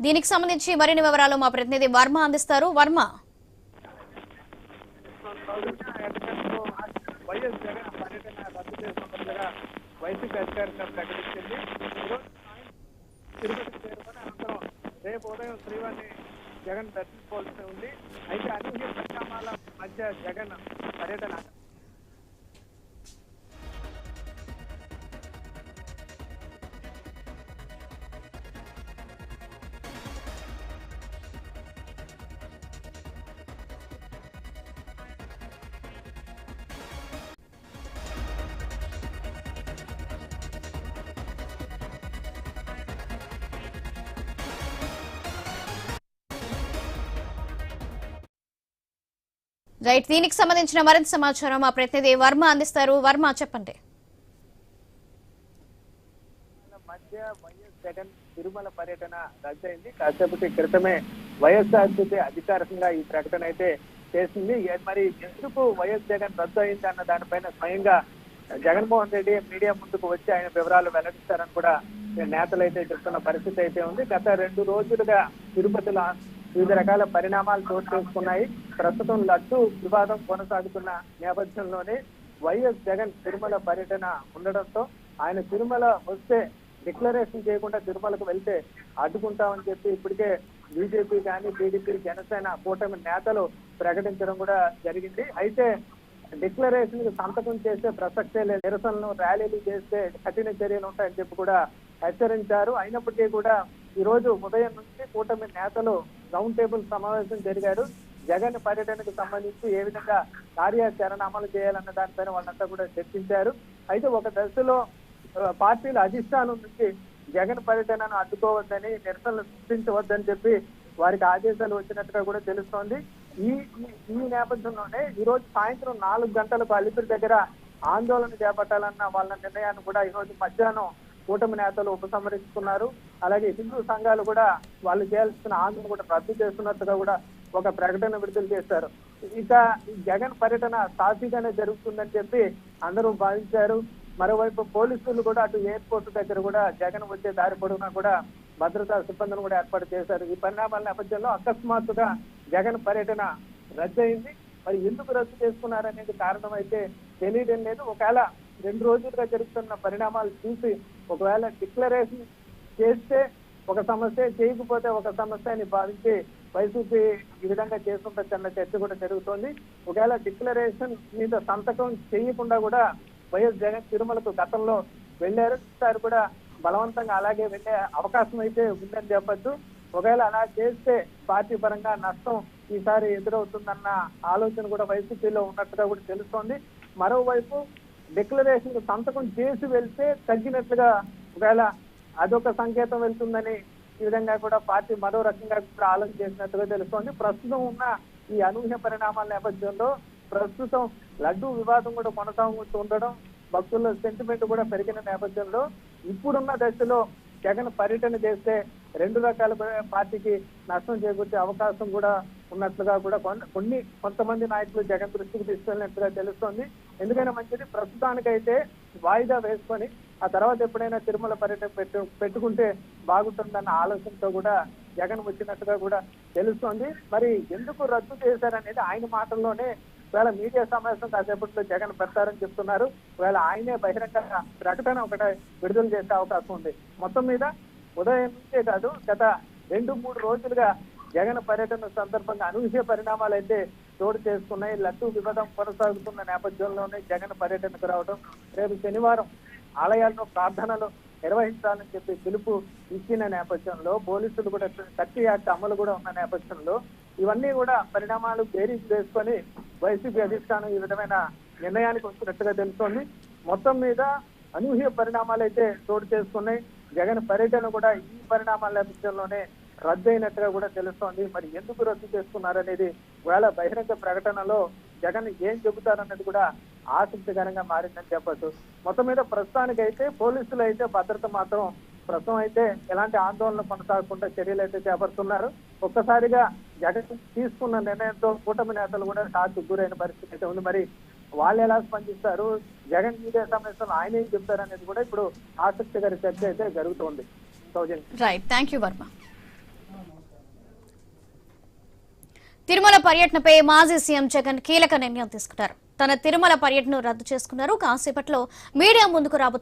దీనికి సంబంధించి మరిన్ని వివరాలు మా ప్రతినిధి వర్మ అందిస్తారు. వర్మ. వైఎస్ జగన్ పర్యటన రద్దు చేస్తున్నట్లుగా వైసీపీ అధికారిగా ప్రకటించింది తిరుపతికి అనంతరం రేపు ఉదయం శ్రీవారిని జగన్ దర్శించుకోవాల్సి ఉంది అయితే అన్ని పరిణామాల మధ్య జగన్ పర్యటన రైట్ దీనికి సంబంధించిన మరింత సమాచారం మా ప్రతినిధి వర్మ అందిస్తారు. వర్మ చెప్పండి. మధ్య వైఎస్ జగన్ తిరుమల పర్యటన రద్దయింది. కాసేపటి క్రితమే వైఎస్ఆర్సీపీ అధికారికంగా ఈ ప్రకటన అయితే చేసింది. మరి ఎందుకు వైఎస్ జగన్ రద్దు అయింది అన్న దానిపైన స్వయంగా జగన్మోహన్ రెడ్డి మీడియా ముందుకు వచ్చి ఆయన వివరాలు వెల్లడిస్తారని కూడా నేతలు అయితే చెప్తున్న పరిస్థితి అయితే ఉంది. గత రెండు రోజులుగా తిరుపతిలో వివిధ రకాల పరిణామాలు చోటు చేసుకున్నాయి. ప్రస్తుతం లడ్డు వివాదం కొనసాగుతున్న నేపథ్యంలోనే వైఎస్ జగన్ తిరుమల పర్యటన ఉండడంతో ఆయన తిరుమల వస్తే డిక్లరేషన్ చేయకుండా తిరుమలకు వెళ్తే అడ్డుకుంటామని చెప్పి ఇప్పటికే బీజేపీ కానీ టీడీపీ జనసేన కూటమి నేతలు ప్రకటించడం కూడా జరిగింది. అయితే డిక్లరేషన్ సంతకం చేసే ప్రసక్తే లేదు. నిరసనలు ర్యాలీలు చేస్తే కఠిన చర్యలు ఉంటాయని చెప్పి కూడా హెచ్చరించారు. అయినప్పటికీ కూడా ఈరోజు ఉదయం నుంచి కూటమి నేతలు రౌండ్ టేబుల్ సమావేశం జరిగారు. జగన్ పర్యటనకు సంబంధించి ఏ విధంగా కార్యాచరణ అమలు చేయాలన్న దానిపైన వాళ్ళంతా కూడా చర్చించారు. అయితే ఒక దశలో పార్టీల అధిష్టానం నుంచి జగన్ పర్యటనను అడ్డుకోవద్దని నిరసనలు సృష్టించవద్దని చెప్పి వారికి ఆదేశాలు వచ్చినట్టుగా కూడా తెలుస్తోంది. ఈ ఈ- ఈ నేపథ్యంలోనే ఈ రోజు సాయంత్రం నాలుగు గంటలకు అలిపిరి దగ్గర ఆందోళన చేపట్టాలన్న వాళ్ళ నిర్ణయాన్ని కూడా ఈ రోజు మధ్యాహ్నం కూటమి నేతలు ఉపసంహరించుకున్నారు. అలాగే హిందూ సంఘాలు కూడా వాళ్ళు చేయాల్సిన ఆందోళన కూడా రద్దు చేస్తున్నట్టుగా కూడా ఒక ప్రకటన విడుదల చేశారు. ఇక ఈ జగన్ పర్యటన సాఫీగానే జరుగుతుందని చెప్పి అందరూ భావించారు. మరోవైపు పోలీసులు కూడా అటు ఎయిర్పోర్ట్ దగ్గర కూడా జగన్ వచ్చే దారి పొడవునా కూడా భద్రతా సిబ్బందిని కూడా ఏర్పాటు చేశారు. ఈ పరిణామాల నేపథ్యంలో అకస్మాత్తుగా జగన్ పర్యటన రద్దయింది. మరి ఎందుకు రద్దు చేసుకున్నారనేది కారణం అయితే తెలియడం లేదు. ఒకవేళ రెండు రోజులుగా జరుగుతున్న పరిణామాలు చూసి ఒకవేళ డిక్లరేషన్ చేస్తే ఒక సమస్య చేయకపోతే ఒక సమస్య అని భావించి వైసీపీ ఈ విధంగా చేస్తుందన్న చర్చ కూడా జరుగుతోంది. ఒకవేళ డిక్లరేషన్ మీద సంతకం చేయకుండా కూడా వైఎస్ జగన్ తిరుమలకు గతంలో వెళ్ళారు. సార్ కూడా బలవంతంగా అలాగే వెళ్ళే అవకాశం అయితే ఉందని చెప్పొచ్చు. ఒకవేళ అలా చేస్తే పార్టీ పరంగా నష్టం ఈసారి ఎదురవుతుందన్న ఆలోచన కూడా వైసీపీలో ఉన్నట్టుగా కూడా తెలుస్తోంది. మరోవైపు డిక్లరేషన్ సంతకం చేసి వెళ్తే తగ్గినట్లుగా ఒకవేళ అదొక సంకేతం వెళ్తుందని ఈ విధంగా కూడా పార్టీ మరో రకంగా కూడా ఆలోచన చేసినట్టుగా తెలుస్తోంది. ప్రస్తుతం ఉన్న ఈ అనూహ్య పరిణామాల నేపథ్యంలో ప్రస్తుతం లడ్డూ వివాదం కూడా కొనసాగుతూ ఉండడం భక్తుల సెంటిమెంట్ కూడా పెరిగిన నేపథ్యంలో ఇప్పుడున్న దశలో జగన్ పర్యటన చేస్తే రెండు రకాల పార్టీకి నష్టం చేకూర్చే అవకాశం కూడా ఉన్నట్లుగా కూడా కొన్ని కొంతమంది నాయకులు జగన్ దృష్టికి తీసుకెళ్ళినట్టుగా తెలుస్తోంది. ఎందుకైనా మంచిది. ప్రస్తుతానికైతే వాయిదా వేసుకొని ఆ తర్వాత ఎప్పుడైనా తిరుమల పర్యటన పెట్టు పెట్టుకుంటే బాగుంటుందన్న ఆలోచనతో కూడా జగన్ వచ్చినట్టుగా కూడా తెలుస్తోంది. మరి ఎందుకు రద్దు చేశారనేది ఆయన మాటల్లోనే వేళ మీడియా సమావేశం కాసేపట్లో జగన్ పెడతారని చెప్తున్నారు. వేళ ఆయనే బహిరంగ ప్రకటన ఒకటే విడుదల చేసే అవకాశం ఉంది. మొత్తం మీద ఉదయం నుంచే కాదు గత రెండు మూడు రోజులుగా జగన్ పర్యటన సందర్భంగా అనూహ్య పరిణామాలు అయితే చోటు చేసుకున్నాయి. లడ్డు వివాదం కొనసాగుతున్న నేపథ్యంలోనే జగన్ పర్యటనకు రావడం రేపు శనివారం ఆలయాల్లో ప్రార్థనలు నిర్వహించాలని చెప్పి పిలుపు ఇచ్చిన నేపథ్యంలో పోలీసులు కూడా థర్టీ యాక్ట్ అమలు కూడా ఉన్న నేపథ్యంలో ఇవన్నీ కూడా పరిణామాలు బేరీజ్ చేసుకొని వైసీపీ అధిష్టానం ఈ విధమైన నిర్ణయానికి వచ్చినట్టుగా తెలుస్తోంది. మొత్తం మీద అనూహ్య పరిణామాలు అయితే చోటు చేసుకున్నాయి. జగన్ పర్యటన కూడా ఈ పరిణామాల నేపథ్యంలోనే రద్దయినట్టుగా కూడా తెలుస్తోంది. మరి ఎందుకు రద్దు చేసుకున్నారనేది ఒకవేళ బహిరంగ ప్రకటనలో జగన్ ఏం చెబుతారన్నది కూడా ఆసక్తికరంగా మారిందని చెప్పొచ్చు. మొత్తం మీద ప్రస్తుతానికైతే పోలీసులు అయితే భద్రత మాత్రం ప్రస్తుతం అయితే ఎలాంటి ఆందోళన కొనసాగకుండా చర్యలు అయితే చేపడుతున్నారు. ఒక్కసారిగా జగన్ తీసుకున్న నిర్ణయంతో కూటమి నేతలు కూడా షాక్ గురైన పరిస్థితి అయితే ఉంది. మరి వాళ్ళు ఎలా స్పందిస్తారు? జగన్ మీడియా సమావేశంలో ఆయన ఏం చెప్తారనేది కూడా ఇప్పుడు ఆసక్తికర చర్చ అయితే జరుగుతోంది. సౌజన్య right thank you Varma Tirumala పర్యటనపై మాజీ సీఎం జగన్ కీలక నిర్ణయం తీసుకున్నారు. తన తిరుమల పర్యటనను రద్దు చేసుకున్నారు. కాసేపట్లో మీడియా ముందుకు రాబోతున్నారు